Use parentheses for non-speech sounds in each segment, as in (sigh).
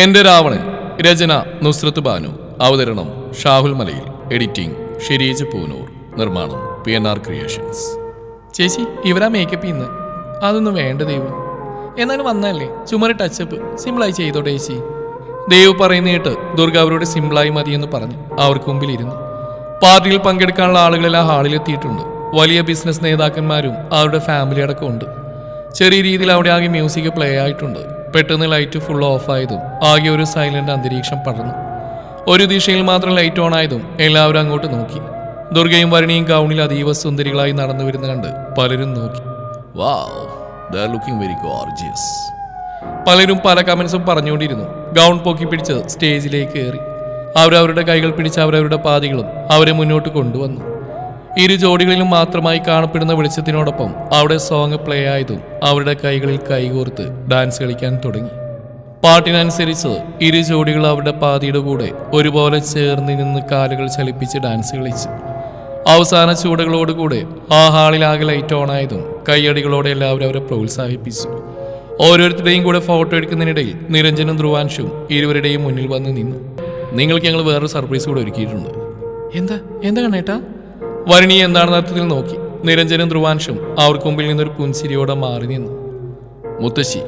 എന്റെ രാവണൻ രചന നുസ്രത്ത് ബാനു. അവതരണം ഷാഹുൽ മലയിൽ. എഡിറ്റിംഗ് ഷിരീജ് പൂനൂർ. നിർമ്മാണം പി എൻ ആർ ക്രിയേഷൻസ്. ചേച്ചി ഇവരാ മേക്കപ്പ് ഇന്ന് അതൊന്നും വേണ്ട ദൈവം. എന്നാലും വന്നല്ലേ ചുമര് ടച്ചപ്പ് സിമ്പിളായി ചെയ്തോട്ടെ ചേച്ചി. ദേവ് പറയുന്ന കേട്ട് ദുർഗ അവരോട് സിമ്പിളായി മതിയെന്ന് പറഞ്ഞ്. അവർക്ക് മുമ്പിൽ ഇരുന്നു. പാർട്ടിയിൽ പങ്കെടുക്കാനുള്ള ആളുകളെല്ലാം ഹാളിലെത്തിയിട്ടുണ്ട് വലിയ ബിസിനസ് നേതാക്കന്മാരും അവരുടെ ഫാമിലി അടക്കമുണ്ട് ചെറിയ രീതിയിൽ അവിടെ ആകെ മ്യൂസിക് പ്ലേ ആയിട്ടുണ്ട്. പെട്ടെന്ന് ലൈറ്റ് ഫുൾ ഓഫ് ആയതും ആകെ ഒരു സൈലന്റ് അന്തരീക്ഷം പടർന്നു. ഒരു ദിശയിൽ മാത്രം ലൈറ്റ് ഓൺ ആയതും എല്ലാവരും അങ്ങോട്ട് നോക്കി. ദുർഗയും വരണിയും ഗൗണിൽ അതീവ സുന്ദരികളായി നടന്നു വരുന്ന കണ്ട് പലരും നോക്കി. വാവ് ലുക്കിംഗ് വെരി ഗോർജിയസ് പലരും പല കമൻസും പറഞ്ഞുകൊണ്ടിരുന്നു. ഗൗൺ പൊക്കി പിടിച്ച് സ്റ്റേജിലേക്ക് കയറി. അവരവരുടെ കൈകൾ പിടിച്ച് അവരവരുടെ പാതികളും അവരെ മുന്നോട്ട് കൊണ്ടുവന്നു. ഇരു ജോഡികളിലും മാത്രമായി കാണപ്പെടുന്ന വെളിച്ചത്തിനോടൊപ്പം അവിടെ സോങ് പ്ലേ ആയതും അവരുടെ കൈകളിൽ കൈകോർത്ത് ഡാൻസ് കളിക്കാൻ തുടങ്ങി. പാട്ടിനനുസരിച്ച് ഇരു ജോഡികൾ അവരുടെ പാതിയുടെ കൂടെ ഒരുപോലെ ചേർന്ന് നിന്ന് കാലുകൾ ചലിപ്പിച്ച് ഡാൻസ് കളിച്ചു. അവസാന ചൂടുകളോടുകൂടെ ആ ഹാളിലാകെ ലൈറ്റ് ഓൺ ആയതും കൈയടികളോടെ എല്ലാവരും അവരെ പ്രോത്സാഹിപ്പിച്ചു. ഓരോരുത്തരുടെയും കൂടെ ഫോട്ടോ എടുക്കുന്നതിനിടയിൽ നിരഞ്ജനും ധ്രുവാൻഷും ഇരുവരുടെയും മുന്നിൽ വന്ന് നിന്നു. നിങ്ങൾക്ക് ഞങ്ങൾ വേറൊരു സർപ്രൈസ് കൂടെ ഒരുക്കിയിട്ടുണ്ട്. എന്താ? എന്താ കണ്ണേട്ടാ? വരണി എന്താണെന്ന അർത്ഥത്തിൽ നോക്കി? നിരഞ്ജനും ധ്രുവാൻഷും അവർക്ക് മുമ്പിൽ നിന്നൊരു പുൻസിരിയോടെ മാറി നിന്നു. മുത്തശ്ശി.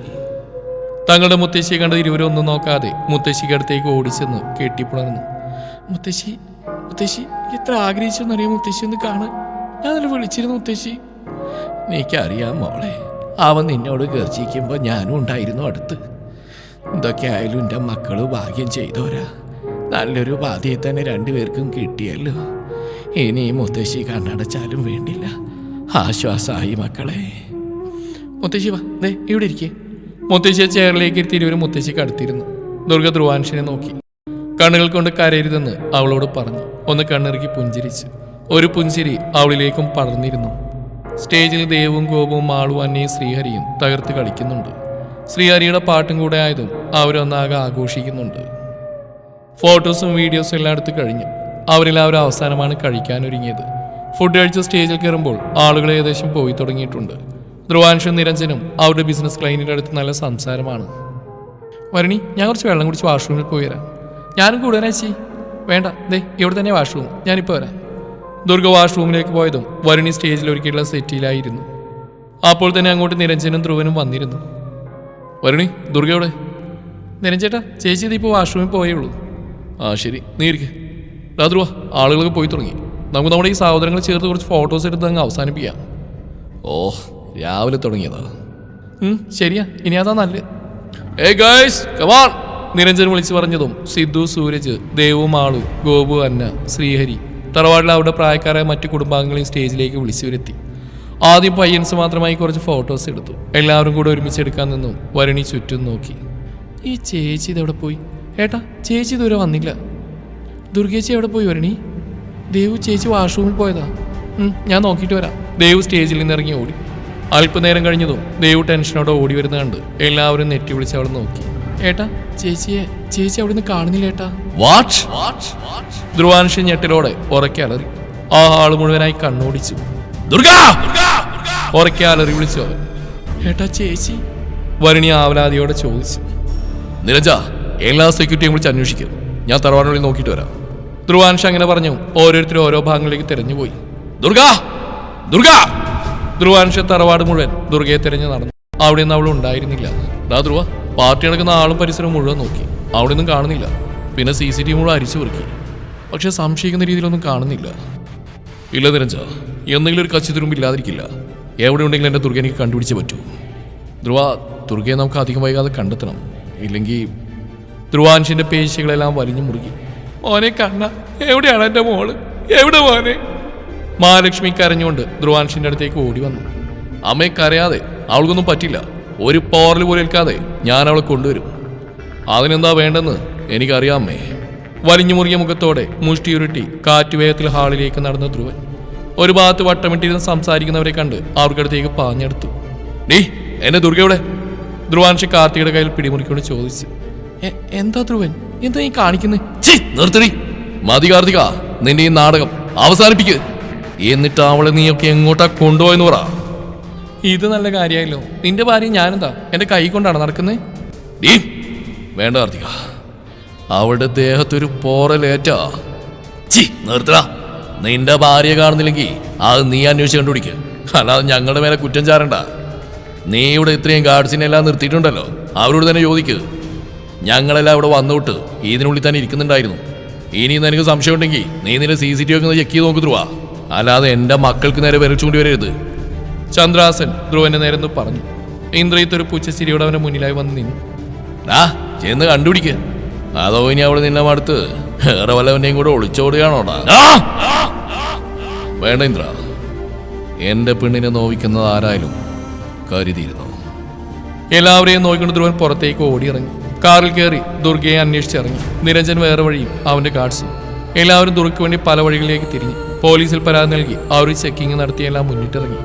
തങ്ങളുടെ മുത്തശ്ശിയെ കണ്ട് ഇരുവരും ഒന്നും നോക്കാതെ മുത്തശ്ശിക്ക് അടുത്തേക്ക് ഓടിച്ചെന്ന് കെട്ടിപ്പുണർന്നു. മുത്തശ്ശി മുത്തശ്ശി എത്ര ആഗ്രഹിച്ചെന്നറിയാം മുത്തശ്ശി? ഒന്ന് കാണാൻ ഞാൻ അതിൽ വിളിച്ചിരുന്നു മുത്തശ്ശി. എനിക്കറിയാം മോളെ അവൻ നിന്നോട് ഗർജിക്കുമ്പോൾ ഞാനും ഉണ്ടായിരുന്നു അടുത്ത്. എന്തൊക്കെ ആയാലും എന്റെ മക്കൾ ഭാഗ്യം ചെയ്തോരാ നല്ലൊരു ബാധ്യത തന്നെ രണ്ടുപേർക്കും കിട്ടിയല്ലോ. ഇനി മുത്തശ്ശി കണ്ണടച്ചാലും വേണ്ടില്ല. ആശ്വാസമായി മക്കളെ. മുത്തശ്ശി വാ ദേ ഇവിടെ ഇരിക്കേ. മുത്തശ്ശിയെ ചെയറിലേക്ക് ഇരുത്തി ഇരുവരും മുത്തശ്ശിക്ക് അടുത്തിരുന്നു. ദുർഗ ധ്രുവാൻഷിനെ നോക്കി. കണ്ണുകൾ കൊണ്ട് കരയരുതെന്ന് അവളോട് പറഞ്ഞു. ഒന്ന് കണ്ണിറുക്കി പുഞ്ചിരിച്ച്. ഒരു പുഞ്ചിരി അവളിലേക്കും പടർന്നിരുന്നു. സ്റ്റേജിൽ ദേവും ഗോപവും മാളും അന്നയും ശ്രീഹരിയും തകർത്ത് കളിക്കുന്നുണ്ട്. ശ്രീഹരിയുടെ പാട്ടും കൂടെ ആയതും അവരൊന്നാകെ ആഘോഷിക്കുന്നുണ്ട്. ഫോട്ടോസും വീഡിയോസും എല്ലാം എടുത്ത് കഴിഞ്ഞു. അവരെല്ലാവരും അവസാനമാണ് കഴിക്കാൻ ഒരുങ്ങിയത്. ഫുഡ് കഴിച്ച് സ്റ്റേജിൽ കയറുമ്പോൾ ആളുകൾ ഏകദേശം പോയി തുടങ്ങിയിട്ടുണ്ട്. ധ്രുവാൻഷും നിരഞ്ജനും അവരുടെ ബിസിനസ് ക്ലൈന്റിന്റെ അടുത്ത് നല്ല സംസാരമാണ്. വരണി ഞാൻ കുറച്ച് വെള്ളം കുടിച്ച് വാഷ്റൂമിൽ പോയി വരാം. ഞാനും കൂടുതലാച്ചി വേണ്ട ദേ ഇവിടെ തന്നെ വാഷ്റൂം ഞാനിപ്പോൾ വരാം. ദുർഗ വാഷ്റൂമിലേക്ക് പോയതും വരുണി സ്റ്റേജിൽ ഒരുക്കിയിട്ടുള്ള സെറ്റിയിലായിരുന്നു. അപ്പോൾ തന്നെ അങ്ങോട്ട് നിരഞ്ജനും ധ്രുവനും വന്നിരുന്നു. വരുണി ദുർഗയോടെ നിരഞ്ജേട്ടാ ചേച്ചി ഇതിപ്പോൾ വാഷ്റൂമിൽ പോയേ ഉള്ളൂ. ആ ശരി. നീ ഇരിക്കെ വാ ആളുകളൊക്കെ പോയി തുടങ്ങി. നമുക്ക് നമ്മുടെ ഈ സഹോദരങ്ങൾ ചേർത്ത് കുറച്ച് ഫോട്ടോസ് എടുത്ത് അങ്ങ് അവസാനിപ്പിക്കാം. ഓ രാവിലെ തുടങ്ങിയതാ. ശരിയാ ഇനി അതാ നല്ല ഏ ഗൈസ് കമാൺ നിരഞ്ജൻ വിളിച്ചു പറഞ്ഞതും സിദ്ധു സൂരജ് ദേവു മാളു ഗോപു അന്ന ശ്രീഹരി തറവാടിൽ അവിടെ പ്രായക്കാരായ മറ്റു കുടുംബാംഗങ്ങളെയും സ്റ്റേജിലേക്ക് വിളിച്ചു വരുത്തി ആദ്യം പയ്യൻസ് മാത്രമായി കുറച്ച് ഫോട്ടോസ് എടുത്തു. എല്ലാവരും കൂടെ ഒരുമിച്ച് എടുക്കാൻ നിന്നും. വരുണി ചുറ്റും നോക്കി. ഈ ചേച്ചി ഇതെവിടെ പോയി? ഏട്ടാ ചേച്ചി ഇതുവരെ വന്നില്ല. ദുർഗേച്ചി എവിടെ പോയി വരണി? ദേവു ചേച്ചി വാഷ്റൂമിൽ പോയതാ. ഞാൻ നോക്കിയിട്ട് വരാം. ദേവു സ്റ്റേജിൽ നിന്ന് ഇറങ്ങി ഓടി. അല്പനേരം കഴിഞ്ഞതോ ദേവു ടെൻഷനോടെ ഓടി വരുന്ന കണ്ട് എല്ലാവരും നെറ്റി വിളിച്ച് അവളെ നോക്കി. ഏട്ടാ ചേച്ചിയെ ചേച്ചി അവിടെ നിന്ന് കാണുന്നില്ല ഏട്ടാ. വാച്ച് ധ്രുവാൻഷി ഞെട്ടിലോടെ ഉറക്കെ അലറി. ആ ആൾ മുഴുവനായി കണ്ണോടിച്ചു. ദുർഗ! ഉറക്കെ അലറി വിളിച്ചു അവൻ. ഏട്ടാ ചേച്ചി. വരുണി ആവലാതിയോടെ ചോദിച്ചു. നിരജ എല്ലാ സെക്യൂരിറ്റിയും വിളിച്ച് അന്വേഷിക്കും. ഞാൻ തറവാടിനുള്ളിൽ നോക്കിയിട്ട് വരാം. ധ്രുവാൻഷ് അങ്ങനെ പറഞ്ഞു. ഓരോരുത്തരും ഓരോ ഭാഗങ്ങളിലേക്ക് തിരഞ്ഞുപോയി. ദുർഗ! ദുർഗ! ധ്രുവാൻഷ് തറവാട് മുഴുവൻ ദുർഗയെ തിരഞ്ഞു നടന്നു. അവിടെ നിന്ന് അവൾ ഉണ്ടായിരുന്നില്ല. ദാ ധ്രുവ പാർട്ടി നടക്കുന്ന ആളും പരിസരവും മുഴുവൻ നോക്കി. അവിടെ ഒന്നും കാണുന്നില്ല. പിന്നെ സി സി ടി മുഴുവൻ അരിച്ചു പെറുക്കി. പക്ഷെ സംശയിക്കുന്ന രീതിയിലൊന്നും കാണുന്നില്ല. ഇല്ല നിരഞ്ജ എന്തെങ്കിലും ഒരു കച്ചി തുരുമ്പ് ഇല്ലാതിരിക്കില്ല. എവിടെ ഉണ്ടെങ്കിലും എന്റെ ദുർഗ എനിക്ക് കണ്ടുപിടിച്ചേ പറ്റൂ. ധ്രുവ ദുർഗയെ നമുക്ക് അധികം വൈകാതെ കണ്ടെത്തണം. ഇല്ലെങ്കിൽ ധ്രുവാൻഷിന്റെ പേശികളെല്ലാം വലിഞ്ഞു മുറുകി. മോനെ കണ്ണ എവിടെയാണ് എന്റെ മോൾ? എവിടെ മോനെ? മഹാലക്ഷ്മി കരഞ്ഞുകൊണ്ട് ധ്രുവാൻഷിന്റെ അടുത്തേക്ക് ഓടി വന്നു. അമ്മയെ കരയാതെ അവൾക്കൊന്നും പറ്റില്ല. ഒരു പോറൽ പോലും ഏൽക്കാതെ ഞാൻ അവളെ കൊണ്ടുവരും. അതിനെന്താ വേണ്ടെന്ന് അമ്മേ. വലിഞ്ഞു മുറിയ മുഖത്തോടെ മുഷ്ടിയുരുട്ടി കാറ്റുവേഗത്തിൽ ഹാളിലേക്ക് നടന്ന ധ്രുവൻ ഒരു ഭാഗത്ത് വട്ടമിട്ടിരുന്ന് സംസാരിക്കുന്നവരെ കണ്ട് അവർക്കടുത്തേക്ക് പാഞ്ഞെടുത്തു. നീ എന്നെ ദുർഗയുടെ ധ്രുവാൻഷി കാർത്തിയുടെ കയ്യിൽ പിടിമുറിക്കൊണ്ട് ചോദിച്ചു. "എ- എന്താ ധ്രുവൻ? എന്താ നീ കാണിക്കുന്നത് നിർത്തടി. മതി കാർത്തിക നിന്റെ ഈ നാടകം അവസാനിപ്പിക്ക്. എന്നിട്ട് അവളെ നീയൊക്കെ എങ്ങോട്ടാ കൊണ്ടുപോയെന്ന് പറ. ഇത് നല്ല കാര്യമായല്ലോ നിന്റെ ഭാര്യ ഞാനെന്താ? എന്റെ കൈ കൊണ്ടാണ് നടക്കുന്നത് വേണ്ട കാർത്തിക. അവളുടെ ദേഹത്തൊരു പോറലേറ്റാ. ചി നിർത്തടാ. നിന്റെ ഭാര്യ കാണുന്നില്ലെങ്കിൽ അത് നീ അന്വേഷിച്ച് കണ്ടുപിടിക്കുക അല്ലാതെ ഞങ്ങളുടെ മേലെ കുറ്റം ചാരണ്ട. നീ ഇവിടെ ഇത്രയും ഗാർഡ്സിനെല്ലാം നിർത്തിയിട്ടുണ്ടല്ലോ. അവരോട് തന്നെ ചോദിക്കുക ഞങ്ങളെല്ലാം ഇവിടെ വന്നോട്ട്. ഇതിനുള്ളിൽ തന്നെ ഇരിക്കുന്നുണ്ടായിരുന്നു. ഇനി നിനക്ക് സംശയം ഉണ്ടെങ്കിൽ നീ നിന്റെ സി സി ടി ഒക്കെ ചെക്ക് ചെയ്ത് നോക്കുന്നുവാ അല്ലാതെ എന്റെ മക്കൾക്ക് നേരെ വിരച്ചുകൊണ്ട് വരരുത്. ചന്ദ്രാസൻ ധ്രുവന്റെ നേരെ പറഞ്ഞു. ഇന്ദ്രയത്ത് ഒരു അവന്റെ മുന്നിലായി വന്ന് നിന്നു. ആ ചെന്ന് കണ്ടുപിടിക്കുക അതോ ഇനി അവിടെ നിന്നെ അടുത്ത് വേറെ വല്ലവന്റെയും കൂടെ ഒളിച്ചോടുകയാണോടാ! വേണ്ട ഇന്ദ്ര. എന്റെ പെണ്ണിനെ നോവിക്കുന്നത് ആരായാലും കരുതിയിരുന്നു? എല്ലാവരെയും നോക്കിക്കൊണ്ട് ധ്രുവൻ പുറത്തേക്ക് ഓടിയിറങ്ങി. കാറിൽ കയറി ദുർഗയെ അന്വേഷിച്ചിറങ്ങി. നിരഞ്ജൻ വേറെ വഴിയും അവന്റെ ഗാർഡ്സും എല്ലാവരും ദുർഗയ്ക്ക് വേണ്ടി പല വഴികളിലേക്ക് തിരിഞ്ഞു. പോലീസിൽ പരാതി നൽകി അവർ ചെക്കിംഗ് നടത്തിയെല്ലാം മുന്നിട്ടിറങ്ങി.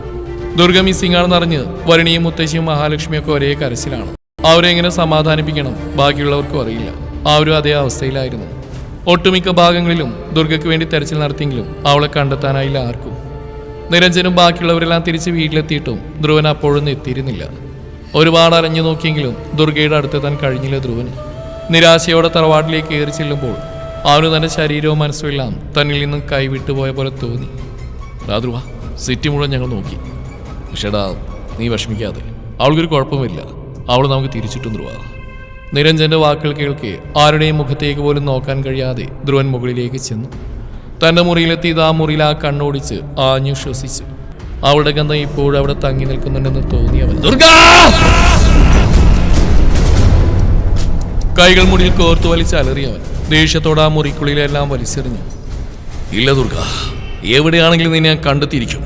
ദുർഗ മിസ്സിംഗ് ആണെന്ന് അറിഞ്ഞ് വരുണിയും മുത്തശ്ശിയും മഹാലക്ഷ്മിയൊക്കെ ഒരേ കരച്ചിലാണ്. അവരെ എങ്ങനെ സമാധാനിപ്പിക്കണം ബാക്കിയുള്ളവർക്കും അറിയില്ല. അവരും അതേ അവസ്ഥയിലായിരുന്നു. ഒട്ടുമിക്ക ഭാഗങ്ങളിലും ദുർഗയ്ക്ക് വേണ്ടി തെരച്ചിൽ നടത്തിയെങ്കിലും അവളെ കണ്ടെത്താനായില്ല ആർക്കും. നിരഞ്ജനും ബാക്കിയുള്ളവരെല്ലാം തിരിച്ച് വീട്ടിലെത്തിയിട്ടും ധ്രുവൻ അപ്പോഴൊന്നും എത്തിയിരുന്നില്ല. ഒരുപാട് അരഞ്ഞു നോക്കിയെങ്കിലും ദുർഗയുടെ അടുത്തെത്താൻ കഴിഞ്ഞില്ല ധ്രുവന്. നിരാശയോടെ തറവാട്ടിലേക്ക് കയറി ചെല്ലുമ്പോൾ അവന് തന്റെ ശരീരവും മനസ്സും എല്ലാം തന്നിൽ നിന്നും കൈവിട്ടു പോയ പോലെ തോന്നി. "ഡാ ധ്രുവ സിറ്റി മുഴുവൻ ഞങ്ങൾ നോക്കി. പക്ഷേടാ നീ വിഷമിക്കാതെ. അവൾക്കൊരു കുഴപ്പമില്ല. അവൾ നമുക്ക് തിരിച്ചിട്ടും ധ്രുവ. നിരഞ്ജന്റെ വാക്കുകൾ കേൾക്കെ ആരുടെയും മുഖത്തേക്ക് പോലും നോക്കാൻ കഴിയാതെ ധ്രുവൻ മുകളിലേക്ക് ചെന്നു. തന്റെ മുറിയിലെത്തി ഇതാ മുറിയിൽ ആ കണ്ണോടിച്ച് ആഞ്ഞു ശ്വസിച്ചു. അവളുടെ ഗന്ധം ഇപ്പോഴും അവിടെ തങ്ങി നിൽക്കുന്നുണ്ടെന്ന് തോന്നിയവൻ ദുർഗ! കൈകൾ മുടിയിൽ കോർത്തു വലിച്ചലറിയവൻ ദേഷ്യത്തോടെ ആ മുറിക്കുള്ളിലെല്ലാം വലിച്ചെറിഞ്ഞു. ഇല്ല ദുർഗ എവിടെയാണെങ്കിലും നിന്നെ ഞാൻ കണ്ടെത്തിയിരിക്കും.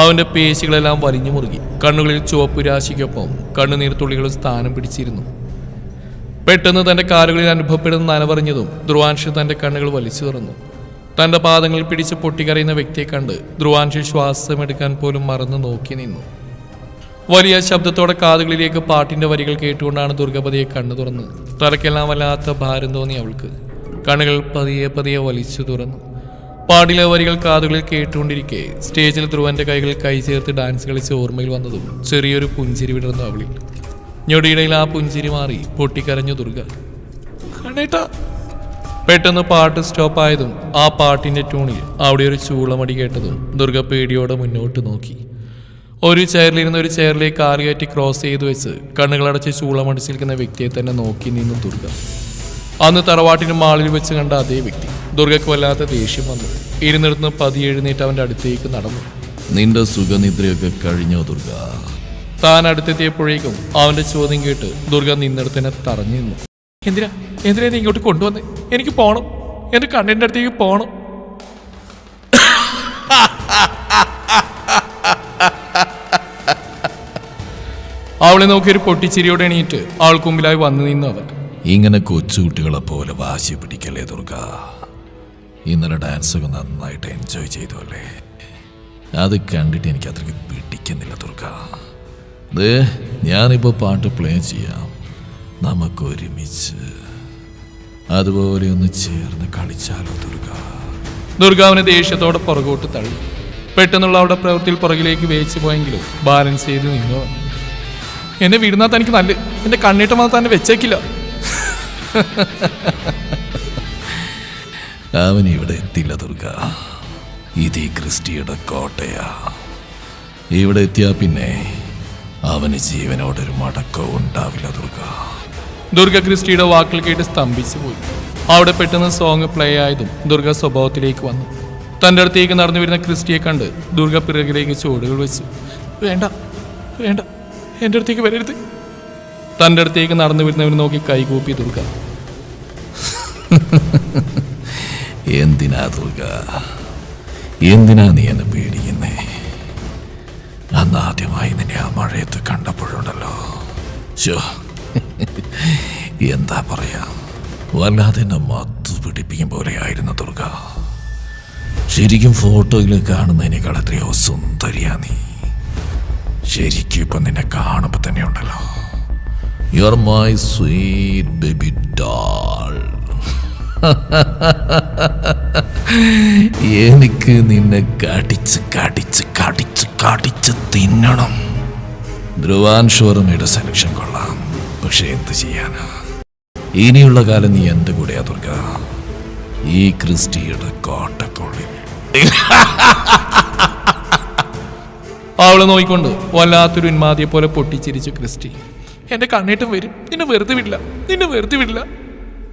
അവന്റെ പേശികളെല്ലാം വലിഞ്ഞു മുറുകി. കണ്ണുകളിൽ ചുവപ്പ് രാശിക്കൊപ്പം കണ്ണുനീർത്തുള്ളികളും സ്ഥാനം പിടിച്ചിരുന്നു. പെട്ടെന്ന് തന്റെ കാലുകളിൽ അനുഭവപ്പെടുന്ന നനവറിഞ്ഞതും ധ്രുവാൻഷി തന്റെ കണ്ണുകൾ വലിച്ചു തുറന്നു. തന്റെ പാദങ്ങളിൽ പിടിച്ച് പൊട്ടിക്കറിയുന്ന വ്യക്തിയെ കണ്ട് ധ്രുവാൻഷി ശ്വാസമെടുക്കാൻ പോലും മറന്നു നോക്കി നിന്നു. വലിയ ശബ്ദത്തോടെ കാതുകളിലേക്ക് പാട്ടിന്റെ വരികൾ കേട്ടുകൊണ്ടാണ് ദുർഗപതിയെ കണ്ണു തുറന്ന് തലക്കെല്ലാം വല്ലാത്ത ഭാരം തോന്നി അവൾക്ക്. കണ്ണുകൾ പതിയെ പതിയെ വലിച്ചു തുറന്നു. പാടിലെ വരികൾ കാതുകളിൽ കേട്ടുകൊണ്ടിരിക്കെ സ്റ്റേജിൽ ധ്രുവന്റെ കൈകൾ കൈ ചേർത്ത് ഡാൻസ് കളിച്ച് ഓർമ്മയിൽ വന്നതും ചെറിയൊരു പുഞ്ചിരി വിടർന്നു അവളിൽ. ഞൊടിയിടയിൽ ആ പുഞ്ചിരി മാറി പൊട്ടിക്കരഞ്ഞു ദുർഗ. കണ്ണേട്ടാ പെട്ടെന്ന് പാട്ട് സ്റ്റോപ്പ് ആയതും ആ പാട്ടിന്റെ ട്യൂണിൽ അവിടെ ഒരു ചൂളമടി കേട്ടതും ദുർഗ പേടിയോടെ മുന്നോട്ട് നോക്കി. ഒരു ചെയറിലിരുന്ന ഒരു ചെയറിലേക്ക് കാൽ കയറ്റി ക്രോസ് ചെയ്തു വെച്ച് കണ്ണുകളടച്ച് ചൂളമടിച്ച് നിൽക്കുന്ന വ്യക്തിയെ തന്നെ നോക്കി നിന്നു ദുർഗ. അന്ന് തറവാട്ടിന് മാളിൽ വെച്ച് കണ്ട അതേ വ്യക്തി. ദുർഗയ്ക്ക് വല്ലാത്ത ദേഷ്യം വന്നു. ഇരുന്നിടത്ത് പതി എഴുന്നേറ്റ് അവന്റെ അടുത്തേക്ക് നടന്നു. നിന്റെ സുഖനിദ്രയൊക്കെ കഴിഞ്ഞോ ദുർഗ? താൻ അടുത്തെത്തിയപ്പോഴേക്കും അവന്റെ ചോദ്യം കേട്ട് ദുർഗ നിന്നിടത്തിനെ തറഞ്ഞു നിന്നു. എന്തിനാ? എന്തിനാ നീ ഇങ്ങോട്ട് കൊണ്ടുവന്ന്? എനിക്ക് പോണം. എന്റെ കണ്ണിന്റെ അടുത്തേക്ക് പോണം. അവളെ നോക്കി ഒരു പൊട്ടിച്ചിരിയോടെ എണീറ്റ് അവൾക്ക് മുമ്പിലായി വന്നു നിന്നു അവൻ. ഇങ്ങനെ കൊച്ചുകുട്ടികളെ പോലെ വാശി പിടിക്കല്ലേ ദുർഗ? ഇന്നലെ ഡാൻസ് ഒക്കെ നന്നായിട്ട് എൻജോയ് ചെയ്തു അല്ലേ അത് കണ്ടിട്ട് എനിക്ക് അത്രയ്ക്ക് പിടിക്കുന്നില്ല ദുർഗ. ദേ ഞാനിപ്പോൾ പാട്ട് പ്ലേ ചെയ്യാം. നമുക്ക് ഒരുമിച്ച് അതുപോലെ ഒന്ന് ചേർന്ന് കളിച്ചാലോ ദുർഗ? ദുർഗാവിനെ ദേഷ്യത്തോടെ പുറകോട്ട് തള്ളി. പെട്ടെന്നുള്ള അവിടെ പ്രവൃത്തിയിൽ പുറകിലേക്ക് വേച്ചു പോയെങ്കിലും ബാലൻസ് ചെയ്ത് നിന്നു. എന്നെ വിടുന്നാ തനിക്ക് നല്ല എന്റെ കണ്ണീട്ടം മാത്രം തന്നെ വെച്ചേക്കില്ല. അവൻ ഇവിടെ എത്തില്ല ദുർഗ. ഇത് ഈ ക്രിസ്റ്റിയുടെ കോട്ടയാ. ഇവിടെ എത്തിയാ പിന്നെ അവന് ജീവനോടൊരു മടക്കവും ഉണ്ടാവില്ല ദുർഗ. ദുർഗ ക്രിസ്റ്റിയുടെ വാക്കുകൾ കേട്ട് സ്തംഭിച്ചു പോയി. അവിടെ പെട്ടെന്ന് സോങ് പ്ലേ ആയതും ദുർഗ സ്വഭാവത്തിലേക്ക് വന്നു. തന്റെ അടുത്തേക്ക് നടന്നു വരുന്ന ക്രിസ്റ്റിയെ കണ്ട് ദുർഗ പിറകിലേക്ക് ചുവടുകൾ വെച്ചു. വേണ്ട വേണ്ട എന്റെ അടുത്തേക്ക് വരരുത്. തന്റെ അടുത്തേക്ക് നടന്നു വരുന്നവർ നോക്കി കൈകൂപ്പി ദുർഗ. എന്തിനാ ദുർഗ? എന്തിനാ നീ എന്നെ പേടിക്കുന്നേ? അന്ന് ആദ്യമായി നിന്നെ ആ മഴയത്ത് കണ്ടപ്പോഴുണ്ടല്ലോ. ശോ (laughs) എന്താ പറയാ? വല്ലാതെ എന്നെ മത്തു പിടിപ്പിക്കും പോലെയായിരുന്നു ദുർഗ. ശരിക്കും ഫോട്ടോയിൽ കാണുന്നതിനേക്കാൾ എത്രയോ സുന്ദരിയാ നീ. ശരിക്കും ഇപ്പൊ നിന്നെ കാണുമ്പോ തന്നെ ഉണ്ടല്ലോ. You are my sweet baby doll എനിക്ക് നിന്നെ കടിച്ച് കടിച്ച് കടിച്ച് കടിച്ച് തിന്നണം. ധ്രുവാൻ ഷോറമയുടെ സെലക്ഷൻ കൊള്ളാം. പക്ഷെ എന്ത് ചെയ്യാനാ? ഇനിയുള്ള കാലം നീ എന്റെ കൂടെയാ ദുർഗ. ഈ ക്രിസ്റ്റിയുടെ കോട്ടക്കൊള്ളി (laughs) അവളെ നോയിക്കൊണ്ട് വല്ലാത്തൊരു ഉന്മാതിയെ പോലെ പൊട്ടിച്ചിരിച്ചു ക്രിസ്റ്റി. എന്റെ കണ്ണേട്ടം വരും. നിന്നെ വെറുതെ വിടില്ല. നിന്നെ വെറുതെ വിടില്ല.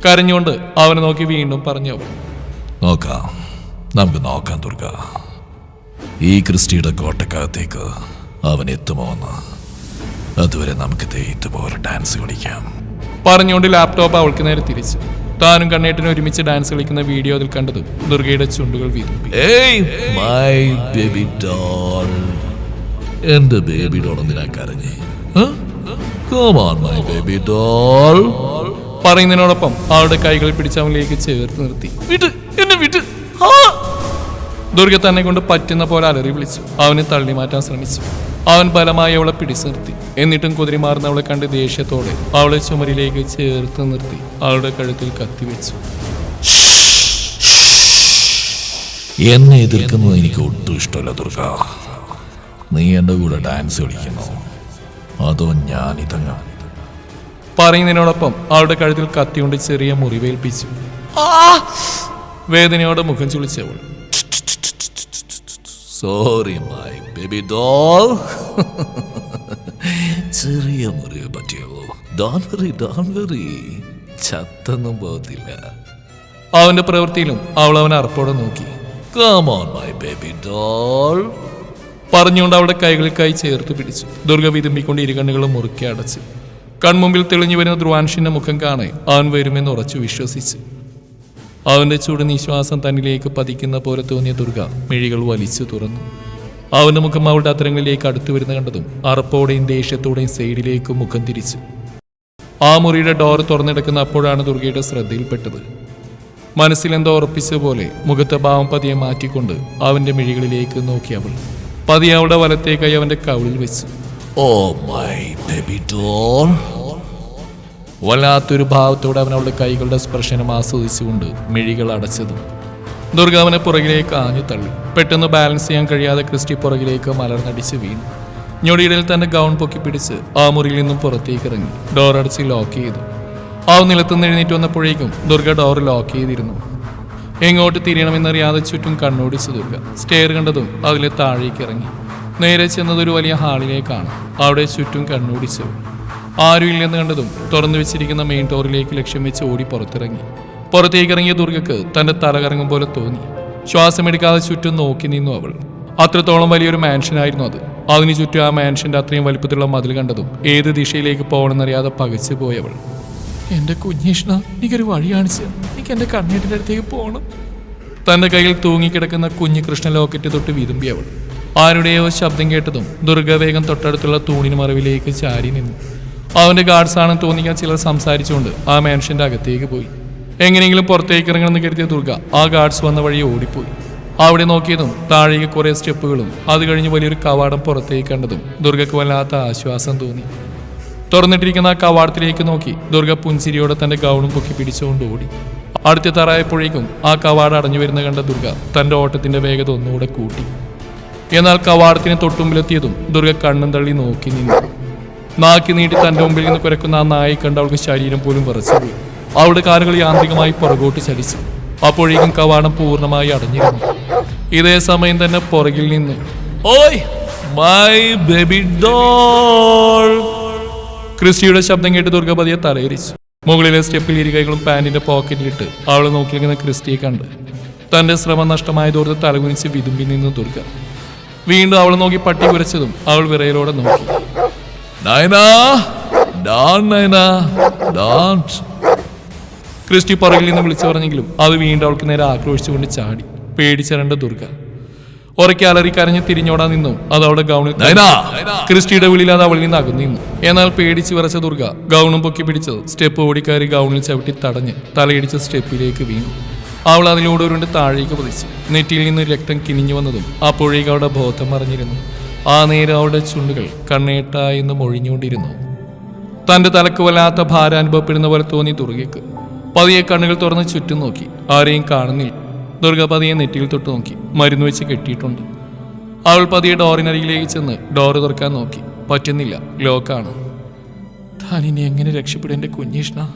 കരഞ്ഞുകൊണ്ട് അവനെ നോക്കി വീണ്ടും പറഞ്ഞു. അവൾ നോക്കാം. നമുക്ക് നോക്കാം ദുർഗ. ഈ ക്രിസ്റ്റിയുടെ കോട്ടക്കകത്തേക്ക് അവൻ എത്തുമോ എന്ന്. അതുവരെ നമുക്ക് ദേ ഇതുപോലെ ഡാൻസ് കളിക്കാം. പറഞ്ഞുകൊണ്ട് ലാപ്ടോപ്പ് അവൾക്ക് നേരെ തിരിച്ചു. താനും കണ്ണേട്ടനും ഒരുമിച്ച് ഡാൻസ് കളിക്കുന്ന വീഡിയോ അതിൽ കണ്ടത് ദുർഗയുടെ ചുണ്ടുകൾ ബേബി ഡോൾ എന്റെ ബേബി ഡോൾ എന്തിനാ കരഞ്ഞേ? Come on my baby doll പറയുന്നതിനോടൊപ്പം അവളുടെ കൈകൾ പിടിച്ച് അവനിലേക്ക് ചേർത്ത് നിർത്തി. വിട്ട് എന്നെ വിട്ട് ആ! ദുർഗ തന്നെ കൊണ്ട് പറ്റുന്ന പോലെ അലറി വിളിച്ചു. അവനെ തള്ളി മാറ്റാൻ ശ്രമിച്ചു. അവൻ ബലമായി അവളെ പിടിച്ചു നിർത്തി എന്നിട്ടും കുതിരി മാറുന്ന അവളെ കണ്ട് ദേഷ്യത്തോടെ അവളെ ചുമരിലേക്ക് ചേർത്ത് നിർത്തി അവളുടെ കഴുത്തിൽ കത്തിവെച്ചു എന്നെ എതിർക്കുന്നത് എനിക്ക് ഒട്ടും ഇഷ്ടമല്ല ദുർഗ. നീ എന്റെ കൂടെ ഡാൻസ് കളിക്കുന്നു. അതോ ഞാൻ ഇതങ്ങ പറയുന്നതിനോടൊപ്പം അവളുടെ കഴുത്തിൽ കത്തിയുണ്ട് ചെറിയ മുറിവേൽപ്പിച്ചു. വേദനയോടെ മുഖം ചുളിച്ചവൾ. സോറി മൈ ബേബി ഡോൾ ചെറിയ മുറിവ് പറ്റിയുള്ളൂ. ഡോൺ വെറി ഡോൺ വെറി ചത്തൊന്നും പോകത്തില്ല. അവന്റെ പ്രവൃത്തിയിലും അവൾ അവനെ അർപ്പോടെ നോക്കി. Come on my baby doll പറഞ്ഞുകൊണ്ട് അവളുടെ കൈകൾക്കായി ചേർത്ത് പിടിച്ചു. ദുർഗ വിതുമ്പിക്കൊണ്ട് ഇരുകണ്ണുകളും മുറുക്കി അടച്ചു. കൺമുമ്പിൽ തെളിഞ്ഞു വരുന്ന ധ്രുവാൻഷിന്റെ മുഖം കാണെ അവൻ വരുമെന്ന് ഉറച്ചു വിശ്വസിച്ചു. അവന്റെ ചൂട് നിശ്വാസം തന്നിലേക്ക് പതിക്കുന്ന പോലെ തോന്നിയ ദുർഗ മിഴികൾ വലിച്ചു തുറന്നു. അവന്റെ മുഖം അവളുടെ അത്തരങ്ങളിലേക്ക് അടുത്തു വരുന്ന കണ്ടതും അറപ്പോടെയും ദേഷ്യത്തോടെയും സൈഡിലേക്ക് മുഖം തിരിച്ചു. ആ മുറിയുടെ ഡോർ തുറന്നെടുക്കുന്ന അപ്പോഴാണ് ദുർഗയുടെ ശ്രദ്ധയിൽപ്പെട്ടത്. മനസ്സിലെന്തോ ഉറപ്പിച്ച പോലെ മുഖത്തെ ഭാവം പതിയെ മാറ്റിക്കൊണ്ട് അവന്റെ മിഴികളിലേക്ക് നോക്കി അവൾ. പതിയെ അവളുടെ വലത്തേക്കായി അവന്റെ കവിളിൽ വെച്ചു. ഓ മൈ ബേബി ഡോൾ വല്ലാത്തൊരു ഭാവത്തോടെ അവൻ അവളുടെ കൈകളുടെ സ്പർശനം ആസ്വദിച്ചുകൊണ്ട് മിഴികൾ അടച്ചതും. ദുർഗ അവനെ പുറകിലേക്ക് ആഞ്ഞു തള്ളി. പെട്ടെന്ന് ബാലൻസ് ചെയ്യാൻ കഴിയാതെ ക്രിസ്റ്റി പുറകിലേക്ക് മലർന്നടിച്ച് വീണു. ഞൊടിയിടയിൽ തന്റെ ഗൗൺ പൊക്കി പിടിച്ച് ആ മുറിയിൽ നിന്നും പുറത്തേക്ക് ഇറങ്ങി. ഡോർ അടച്ച് ലോക്ക് ചെയ്തു. ആ നിലത്തുനിന്ന് എഴുന്നേറ്റ് വന്നപ്പോഴേക്കും ദുർഗ ഡോർ ലോക്ക് ചെയ്തിരുന്നു. എങ്ങോട്ട് തിരിയണമെന്നറിയാതെ ചുറ്റും കണ്ണോടിച്ചു ദുർഗ. സ്റ്റെയർ കണ്ടതും അതിലെ താഴേക്ക് ഇറങ്ങി. നേരെ ചെന്നത് ഒരു വലിയ ഹാളിലേക്കാണ് അവിടെ ചുറ്റും കണ്ണോടിച്ചു ആരും ഇല്ലെന്ന് കണ്ടതും തുറന്നു വെച്ചിരിക്കുന്ന മെയിൻ ഡോറിലേക്ക് ലക്ഷ്യം വെച്ച് ഓടി പുറത്തിറങ്ങി. പുറത്തേക്ക് ഇറങ്ങിയ ദുർഗക്ക് തന്റെ തല കറങ്ങും പോലെ തോന്നി. ശ്വാസമെടുക്കാതെ ചുറ്റും നോക്കി നിന്നു അവൾ. അത്രത്തോളം വലിയൊരു മാൻഷനായിരുന്നു അത്. അതിനു ചുറ്റും ആ മാൻഷന്റെ അത്രയും വലിപ്പത്തിലുള്ള മതിൽ കണ്ടതും ഏത് ദിശയിലേക്ക് പോകണമെന്നറിയാതെ പകച്ചു പോയവൾ എന്റെ കുഞ്ഞീഷ്ണ എനിക്കൊരു വഴി കാണിച്ച്. എനിക്ക് എന്റെ കണ്ണീട്ടിന്റെ അടുത്തേക്ക് പോകണം തന്റെ കയ്യിൽ തൂങ്ങിക്കിടക്കുന്ന കുഞ്ഞു കൃഷ്ണ ലോക്കറ്റ് തൊട്ട് വിതുമ്പിയവൾ ആരുടെയോ ശബ്ദം കേട്ടതും ദുർഗവേഗം തൊട്ടടുത്തുള്ള തൂണിന് മറവിലേക്ക് ചാരി നിന്നു. അവന്റെ ഗാർഡ്സ് ആണെന്ന് തോന്നിക്കാൻ ചിലർ സംസാരിച്ചുകൊണ്ട് ആ മനുഷ്യന്റെ അകത്തേക്ക് പോയി. എങ്ങനെയെങ്കിലും പുറത്തേക്ക് ഇറങ്ങണമെന്ന് കരുതിയ ദുർഗ ആ ഗാർഡ്സ് വന്ന വഴി ഓടിപ്പോയി. അവിടെ നോക്കിയതും താഴേക്ക് കുറേ സ്റ്റെപ്പുകളും അത് കഴിഞ്ഞ് വലിയൊരു കവാടം പുറത്തേക്ക് കണ്ടതും ദുർഗക്ക് വല്ലാത്ത ആശ്വാസം തോന്നി. തുറന്നിട്ടിരിക്കുന്ന ആ കവാടത്തിലേക്ക് നോക്കി ദുർഗ പുഞ്ചിരിയോടെ തന്റെ ഗൗണും പൊക്കി പിടിച്ചുകൊണ്ട് ഓടി. അടുത്ത തറായപ്പോഴേക്കും ആ കവാട അടഞ്ഞു വരുന്ന കണ്ട ദുർഗ തന്റെ ഓട്ടത്തിന്റെ വേഗത ഒന്നുകൂടെ കൂട്ടി. എന്നാൽ കവാടത്തിന് തൊട്ടുമ്പിലെത്തിയതും ദുർഗ കണ്ണും തള്ളി നോക്കി നിന്നു. നാക്കി നീട്ടി തന്റെ മുമ്പിൽ നിന്ന് കുരക്കുന്ന ആ നായി കണ്ട് അവൾക്ക് ശരീരം പോലും വിറച്ചുപോയി അവളുടെ കാലുകൾ യാന്ത്രികമായി പുറകോട്ട് ചലിച്ചു. അപ്പോഴേക്കും കവാടം പൂർണമായി അടഞ്ഞിരുന്നു. ഇതേ സമയം തന്നെ പുറകിൽ നിന്ന് ഓയ് മൈ ബേബി ഡോൾ ക്രിസ്റ്റിയുടെ ശബ്ദം കേട്ട് ദുർഗപതിയെ തലയിരിച്ചു മുകളിലെ സ്റ്റെപ്പിൽ ഇരുകൈകളും പാന്റിന്റെ പോക്കറ്റിലിട്ട് അവളെ നോക്കി നിൽക്കുന്ന ക്രിസ്റ്റിയെ കണ്ട്. തന്റെ ശ്രമം നഷ്ടമായതോർത്ത് തലകുനിച്ച് വിതുമ്പി നിന്ന് ദുർഗ. വീണ്ടും അവളെ നോക്കി പട്ടി കുരച്ചതും അവൾ വിറയിലൂടെ നോക്കി. നയന ഡാൻ നയന ഡോൺ ക്രിസ്റ്റി പറയിൽ നിന്ന് വിളിച്ചു പറഞ്ഞെങ്കിലും അത് വീണ്ടും അവൾക്ക് നേരെ ആക്രോശിച്ചുകൊണ്ട് ചാടി. പേടിച്ചരണ്ട ദുർഗ. ഉറക്കെ അലറി കരഞ്ഞ് തിരിഞ്ഞോടാൻ നിന്നു. അത് അവളുടെ ഗൗണിൽ ക്രിസ്റ്റിയുടെ വിളിയിൽ അത് അവളിൽ നിന്ന് അകന്നിരുന്നു എന്നാൽ പേടിച്ച് വിറച്ച ദുർഗ ഗൗണും പൊക്കി പിടിച്ചത് സ്റ്റെപ്പ് ഓടിക്കയറി ഗൗണിൽ ചവിട്ടി തടഞ്ഞ് തലയിടിച്ച് സ്റ്റെപ്പിലേക്ക് വീണു. അവൾ അതിലൂടെ ഉരുണ്ട് താഴേക്ക് പതിച്ചു. നെറ്റിയിൽ നിന്ന് രക്തം കിനിഞ്ഞു വന്നതും അപ്പോഴേക്ക് അവളുടെ ബോധം മറിഞ്ഞിരുന്നു. ആ നേരം അവളുടെ ചുണ്ടുകൾ കണ്ണേട്ട എന്ന് മൊഴിഞ്ഞുകൊണ്ടിരുന്നു. തന്റെ തലക്ക് വല്ലാത്ത ഭാരം അനുഭവപ്പെടുന്ന പോലെ തോന്നി ദുർഗയ്ക്ക്. പതിയെ കണ്ണുകൾ തുറന്ന് ചുറ്റും നോക്കി. ആരെയും കാണുന്നില്ല. ദുർഗ പതിയെ നെറ്റിയിൽ തൊട്ട് നോക്കി. മരുന്ന് വെച്ച് കെട്ടിയിട്ടുണ്ട്. അവൾ പതിയെ ഡോറിനരികിലേക്ക് ചെന്ന് ഡോറ് തുറക്കാൻ നോക്കി. പറ്റുന്നില്ല. ലോക്കാണ്. താൻ ഇനി എങ്ങനെ രക്ഷപ്പെടും എന്റെ കുഞ്ഞീഷ്ണ?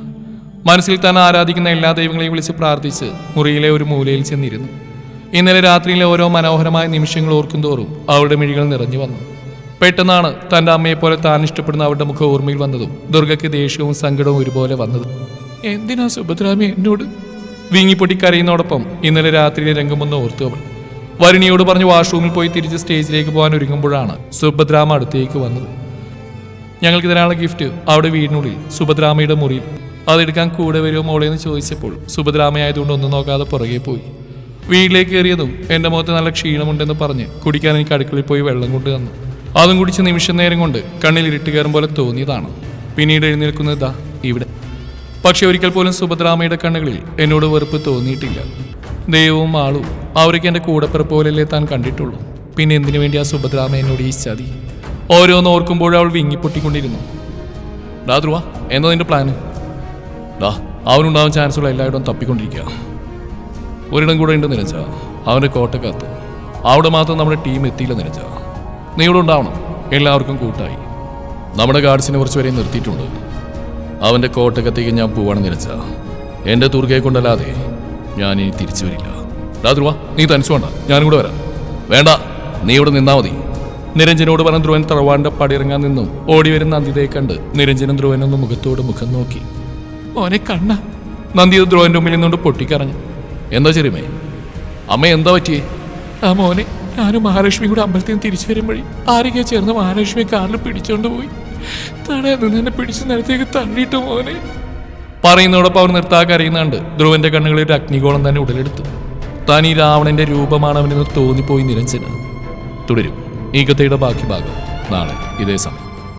മനസ്സിൽ താൻ ആരാധിക്കുന്ന എല്ലാ ദൈവങ്ങളെയും വിളിച്ച് പ്രാർത്ഥിച്ച് മുറിയിലെ ഒരു മൂലയിൽ ചെന്നിരുന്നു. ഇന്നലെ രാത്രിയിലെ ഓരോ മനോഹരമായ നിമിഷങ്ങൾ ഓർക്കും തോറും അവളുടെ മിഴികൾ നിറഞ്ഞു വന്നു. പെട്ടെന്നാണ് തന്റെ അമ്മയെപ്പോലെ താൻ ഇഷ്ടപ്പെടുന്ന അവളുടെ മുഖം ഓർമ്മയിൽ വന്നതും ദുർഗയ്ക്ക് ദേഷ്യവും സങ്കടവും ഒരുപോലെ വന്നത്. എന്തിനാ സുഭദ്രാമി എന്നോട്? വീങ്ങിപ്പൊട്ടി കരയുന്നതോടൊപ്പം ഇന്നലെ രാത്രിയിലെ രംഗമൊന്ന് ഓർത്തു അവൾ. വരുണിയോട് പറഞ്ഞ് വാഷ്റൂമിൽ പോയി തിരിച്ച് സ്റ്റേജിലേക്ക് പോകാൻ ഒരുങ്ങുമ്പോഴാണ് സുഭദ്രാമ അടുത്തേക്ക് വന്നത്. ഞങ്ങൾക്ക് തരാനുള്ള ഗിഫ്റ്റ് അവിടെ വീടിനുള്ളിൽ സുഭദ്രാമയുടെ മുറിയിൽ. അതെടുക്കാൻ കൂടെ വരുമോ മോളെ എന്ന് ചോദിച്ചപ്പോൾ സുഭദ്രാമയായതുകൊണ്ട് ഒന്നും നോക്കാതെ പുറകെ പോയി. വീട്ടിലേക്ക് കയറിയതും എന്റെ മുഖത്ത് നല്ല ക്ഷീണമുണ്ടെന്ന് പറഞ്ഞ് കുടിക്കാൻ എനിക്ക് അടുക്കളയിൽ പോയി വെള്ളം കൊണ്ട് തന്നു. അതും കുടിച്ച് നിമിഷം നേരം കൊണ്ട് കണ്ണിൽ ഇരുട്ട് കയറും പോലെ തോന്നിയതാണ്. പിന്നീട് എഴുന്നേൽക്കുന്നത് ദാ ഇവിടെ. പക്ഷെ ഒരിക്കൽ പോലും സുഭദ്രാമയുടെ കണ്ണുകളിൽ എന്നോട് വെറുപ്പ് തോന്നിയിട്ടില്ല. ദൈവവും ആളും അവർക്ക് എന്റെ കൂടപ്പിറപ്പ് പോലല്ലേ താൻ കണ്ടിട്ടുള്ളൂ. പിന്നെ എന്തിനു വേണ്ടി ആ സുഭദ്രാമ എന്നോട് ഈ ചതി? ഓരോന്ന് ഓർക്കുമ്പോഴും അവൾ വിങ്ങിപ്പൊട്ടിക്കൊണ്ടിരുന്നു. ഡാ ധ്രുവ എന്താ നിന്റെ പ്ലാന് ഡാ അവനുണ്ടാവാൻ ചാൻസുള്ള എല്ലായിടവും തപ്പിക്കൊണ്ടിരിക്കുക. ഒരിടം കൂടെ ഉണ്ട് നിനച്ച അവന്റെ കോട്ടക്കകത്ത്. അവിടെ മാത്രം നമ്മുടെ ടീം എത്തിയില്ല നിനച്ച നീ ഇവിടെ ഉണ്ടാവണം. എല്ലാവർക്കും കൂട്ടായി. നമ്മുടെ ഗാർഡ്സിനെ കുറച്ച് വരെയും നിർത്തിയിട്ടുണ്ട്. അവന്റെ കോട്ടക്കത്തേക്ക് ഞാൻ പോവാണ് നിരച്ച എന്റെ തുർക്കയെ കൊണ്ടല്ലാതെ ഞാൻ ഇനി തിരിച്ചു വരില്ല. ഡാ ധ്രുവ നീ തനിച്ചു വേണ്ട. ഞാനും കൂടെ വരാം. വേണ്ട നീ ഇവിടെ നിന്നാ മതി. നിരഞ്ജനോട് പറഞ്ഞ ധ്രുവൻ തറവാടിന്റെ പടിയിറങ്ങാൻ നിന്നും. ഓടി വരുന്ന നന്ദിതയെ കണ്ട് നിരഞ്ജനും ധ്രുവനൊന്ന് മുഖത്തോട് മുഖം നോക്കി. ഓനെ കണ്ണ. നന്ദിത ധ്രുവന്റെ മുമ്പിൽ നിന്നുകൊണ്ട് പൊട്ടിക്കറഞ്ഞു എന്താ ചെറിയമേ? അമ്മ എന്താ പറ്റിയേ? ആ മോനെ ഞാനും മഹാലക്ഷ്മി കൂടെ അമ്പലത്തിൽ നിന്ന് തിരിച്ചു വരുമ്പോഴേ ആരൊക്കെ ചേർന്ന് മഹാലക്ഷ്മി കാറിൽ പിടിച്ചോണ്ട് പോയി. തന്നെ നിന്ന് എന്നെ പിടിച്ച് നിലത്തേക്ക് തള്ളിയിട്ട് മോനെ. പറയുന്നതോടൊപ്പം അവർ നിർത്താൻ അറിയുന്നുണ്ട് ധ്രുവന്റെ കണ്ണുകളിൽ ഒരു അഗ്നികോളം തന്നെ ഉടലെടുത്തു. താൻ ഈ രാവണന്റെ രൂപമാണ് അവനെന്ന് തോന്നിപ്പോയി നിരഞ്ജന. തുടരും. ഈ കഥയുടെ ബാക്കി ഭാഗം നാളെ ഇതേ സമയം.